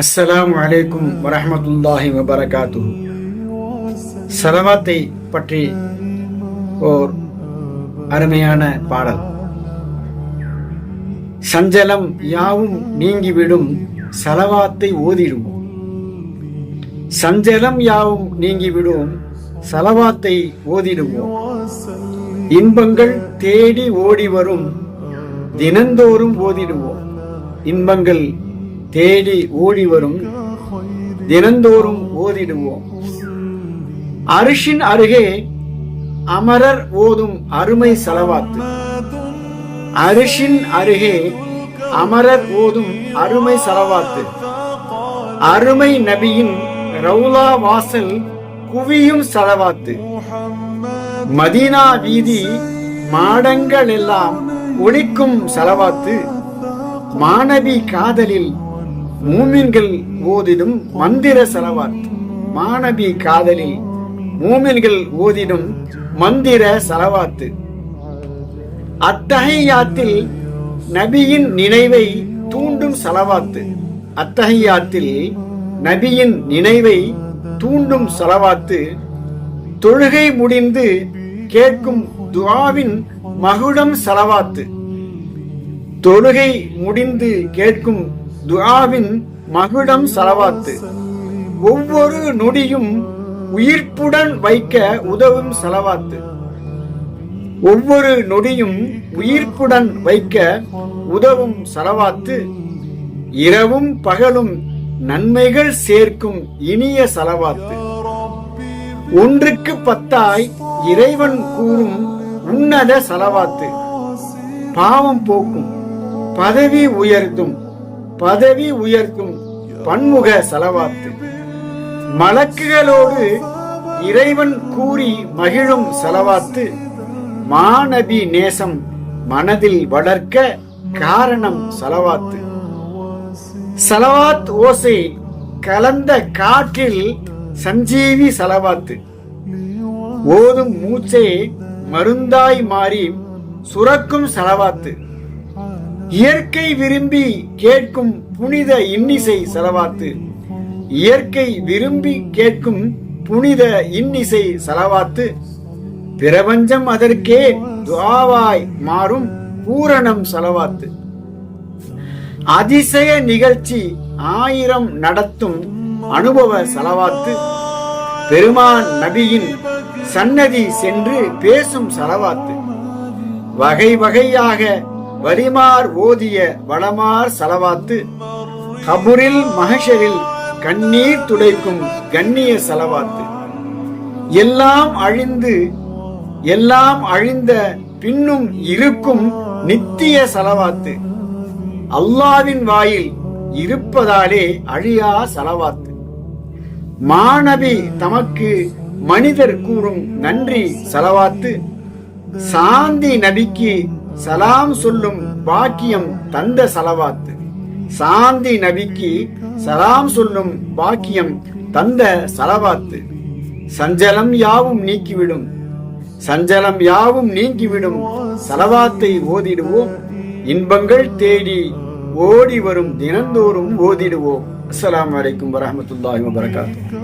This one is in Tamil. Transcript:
அஸ்ஸலாமு அலைக்கும் வரமத்துல்லாஹி வபரகாத்து சலவாத்தை பற்றி ஓர் அருமையான பாடல். சஞ்சலம் யாவும் நீங்கிவிடும் சலவாத்தை ஓதிடுவோம் சஞ்சலம் யாவும் நீங்கிவிடும் சலவாத்தை ஓதிடுவோம். இன்பங்கள் தேடி ஓடி வரும் தினந்தோறும் ஓதிடுவோம். இன்பங்கள் தேடி ஓடி வரும் தினந்தோறும் ஓதிடுவோம். அரிஷின் அருகே அமரர் ஓதும் அருமை செலவாத்து. அரிஷின் அருகே அமரர் ஓதும் அருமை செலவாத்து. அருமை நபியின் ரவுலா வாசல் குவியும் செலவாத்து. மதீனா வீதி மாடங்கள் எல்லாம் ஒழிக்கும் செலவாத்து. மாணவி காதலில் மூமின்கள் ஓதிடும் மந்திர செலவாத் மாணவி காதலில். மூமின்கள் ஓதிடும் மந்திர செலவாத்து அத்தகையாத்தில் நபியின் நினைவை தூண்டும் செலவாத்து அத்தகையாத்தில் நபியின் நினைவை தூண்டும் செலவாத்து தொழுகை முடிந்து கேட்கும் துவாவின் மகுடம் செலவாத்து தொழுகை முடிந்து கேட்கும் துஆவின் மகுடம் செலவாத்து. ஒவ்வொரு நொடியும் உயிர்ப்புடன் வைக்க உதவும் செலவாத்து. ஒவ்வொரு நொடியும் உயிர்ப்புடன் வைக்க உதவும் செலவாத்து. இரவும் பகலும் நன்மைகள் சேர்க்கும் இனிய செலவாத்து. ஒன்றுக்கு பத்தாய் இறைவன் கூறும் உன்னத செலவாத்து. பாவம் போக்கும் பதவி உயர்த்தும் பதவி உயர்த்தும் பன்முக செலவாத்து. மலக்குகளோடு இறைவன் கூறி மகிழும் செலவாத்து மாநபி நேசம் மனதில் வளர்க்க காரணம் செலவாத்து. செலவாத் ஓசை கலந்த காற்றில் சஞ்சீவி செலவாத்து. ஓதும் மூச்சை மருந்தாய் மாறி சுரக்கும் செலவாத்து. இயற்கை விரும்பி கேட்கும் புனித இன்னிசை செலவாத்து. இயற்கை விரும்பி கேட்கும் புனித இன்னிசை செலவாத்து. பிரபஞ்சம் அதற்கே துவாவாய் மாறும் பூரணம் செலவாத்து. அதிசய நிகழ்ச்சி ஆயிரம் நடத்தும் அனுபவ செலவாத்து. பெருமான் நபியின் சன்னதி சென்று பேசும் செலவாத்து. வகை வகையாக வரிமார் ஓதிய வளமார் செலவாத்து கபுரில் மகஷரில் கண்ணீர் துடைக்கும் கண்ணிய செலவாத்து. எல்லாம் அழிந்து எல்லாம் அழிந்த பின்னும் இருக்கும் நித்திய செலவாத்து. அல்லாவின் வாயில் இருப்பதாலே அழியா செலவாத்து. மாணவி தமக்கு மனிதர் கூறும் நன்றி செலவாத்து. சாந்தி நபிக்கு சலாம் சொல்லும் பாக்கியம் தந்த சலவாத்து. சாந்தி நபிக்கு சலாம் சொல்லும் பாக்கியம் தந்த சலவாத்து. சஞ்சலம் யாவும் நீக்கிவிடும். சஞ்சலம் யாவும் நீங்கிவிடும். சலவாத்தை ஓதிடுவோம். இன்பங்கள் தேடி ஓடி வரும். தினந்தோறும் ஓதிடுவோம். அஸ்லாம் வலைக்கும் வரமத்துல்லாஹி வபரகாத்து